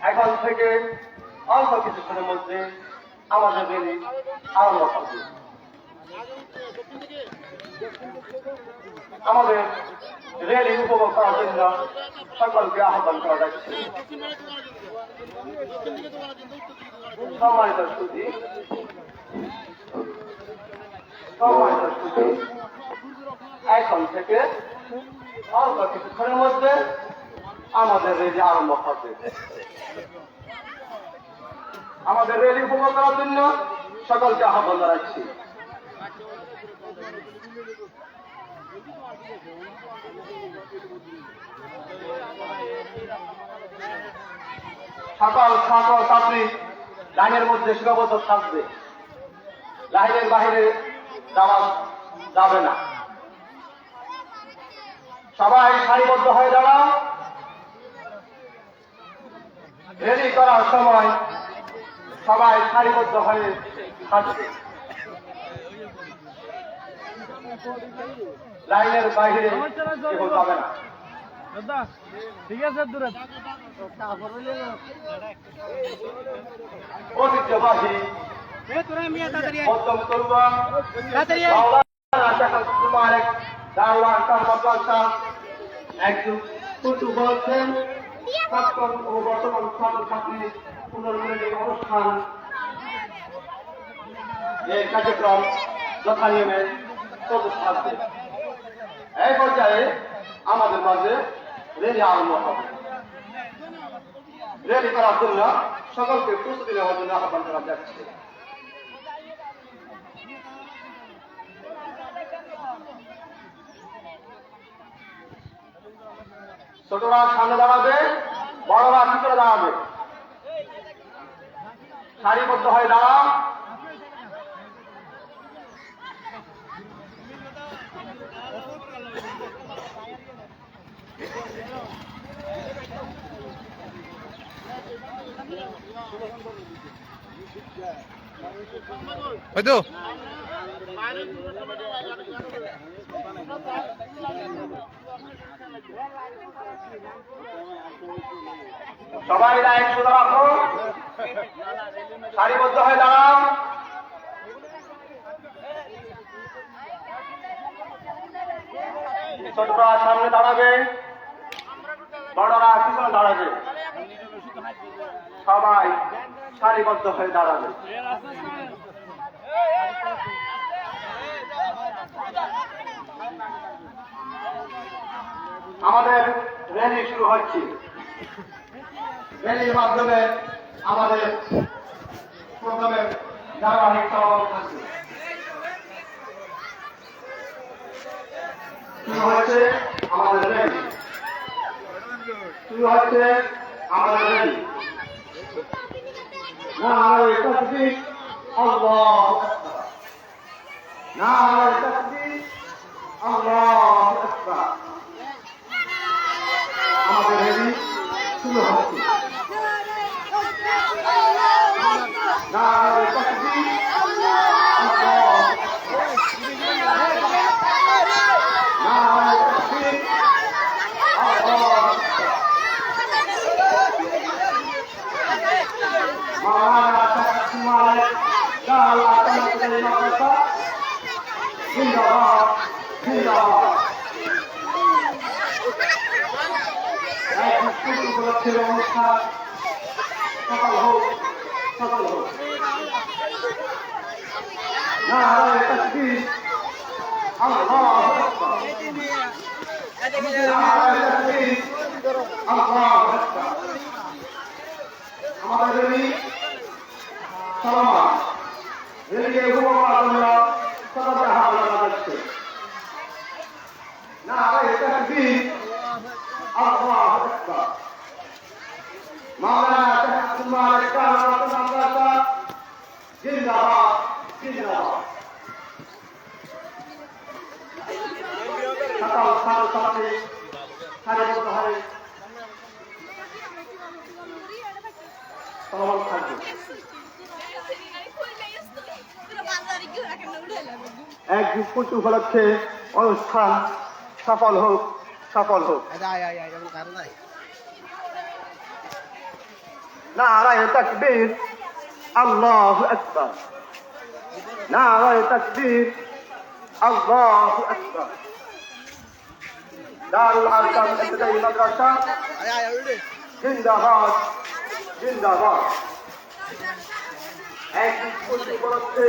এখন থেকে অল্প কিছুক্ষণের মধ্যে আমাদের রেলি আরম্ভ আমাদের রেলি উপভোগ করার জন্য সকলকে আহ্বান করা যাচ্ছে। সম্মানিত সুদী সম্মানিত এখন থেকে। অল্প কিছুক্ষণের মধ্যে আমাদের রেলি আরম্ভ হবে। আমাদের রেলি উপভোগ করার জন্য সকলকে আহ্বান জানাচ্ছি। সকল ছাত্র ছাত্রী লাইনের মধ্যে সীমাবদ্ধ থাকবে। লাইনের বাহিরে যাওয়া যাবে না। সবাই সারিবদ্ধ হয়ে দাঁড়াও। রেডি করার সময় সবাই সারিবদ্ধ হয়ে থাকবে। লাইনের বাইরে কেউ যাবে না। ঠিক আছে দূরে। ঐতিহ্যবাহী তাড়াতাড়ি মধ্যম তরুণ। বর্তমান ছাত্রছাত্রী পুনর্মিলনী অনুষ্ঠান। এই কার্যক্রম যথা নিয়মে চলতে থাকবে এই পর্যায়ে আমাদের মাঝে রেলি আরম্ভ হবে। রেলি করার জন্য সকলকে প্রস্তুতি নেওয়ার জন্য আহ্বান করা যাচ্ছে। ছোটরা সামনে দাঁড়াবে বড়রা পিছনে দাঁড়াবে? সারিবদ্ধ হয়ে দাঁড়াও। হয়তো সবাই লাইন সোজা রাখো সারিবদ্ধ হয়ে দাঁড়াও। ছোটরা সামনে দাঁড়াবে। বড়রা পিছনে দাঁড়াবে। সবাই সারিবদ্ধ হয়ে দাঁড়াবে আমাদের র্যালি শুরু হচ্ছে। র্যালির মাধ্যমে আমাদের প্রোগ্রামের ধারাবাহিক সমাপন থাকবে শুরু হচ্ছে আমাদের র্যালি শুরু হচ্ছে আমাদের র্যালি শুরু হচ্ছে নারায় তাকবীর আল্লাহু আকবার নারায় তাকবীর আল্লাহু আকবার মাওলানা শেখ মালিক দাল আতামাতুল মাদ্রাসা জিন্দাবাদ জিন্দাবাদ এক স্কুল উপলক্ষের অনুষ্ঠান সকাল হোক সকাল হোক আমাদের রেলি সালামা রেলিকে উপভোগ করার জন্য সকলকে আহ্বান জানা যাচ্ছে না এটা কি আল্লাহ আকবার মাওলানা শেখ কুমার কালাম মাদ্রাসা জিন্দাবাদ জিন্দাবাদ এক যুগ উপলক্ষে অনুষ্ঠান সফল হোক সফল হোক নারায় তাকবীর আল্লাহু আকবার নারায় তাকবীর আল্লাহু আকবার দারুল আরকাম ইবতিদাই মাদ্রাসা জিন্দাবাদ জিন্দাবাদ এক খুশি উপলক্ষে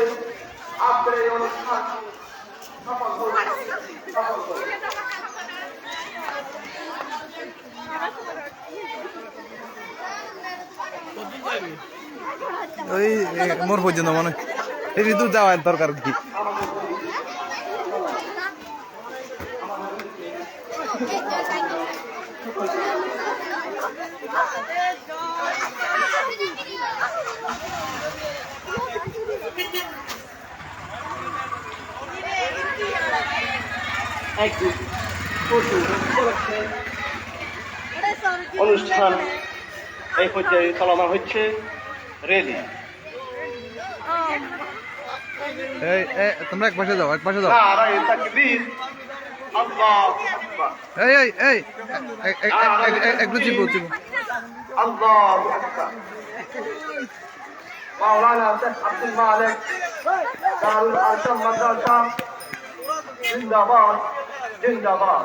আপনার এই অনুষ্ঠান সফল হোক সফল হোক ওই মোর পর্যন্ত মনে হয়। এই ঋতু যাওয়ার দরকার কি? অনুষ্ঠান এই পর্যায়ে চলমান হচ্ছে রেলি এই তোমরা এক পাশে যাও এক পাশে যাও। এই এই এই এ- এ- এ- এ- এ- একটু চিপো চিপো। মাওলানা শেখ আব্দুল মালিক দারুল আরকাম মাদ্রাসা জিন্দাবাদ জিন্দাবাদ।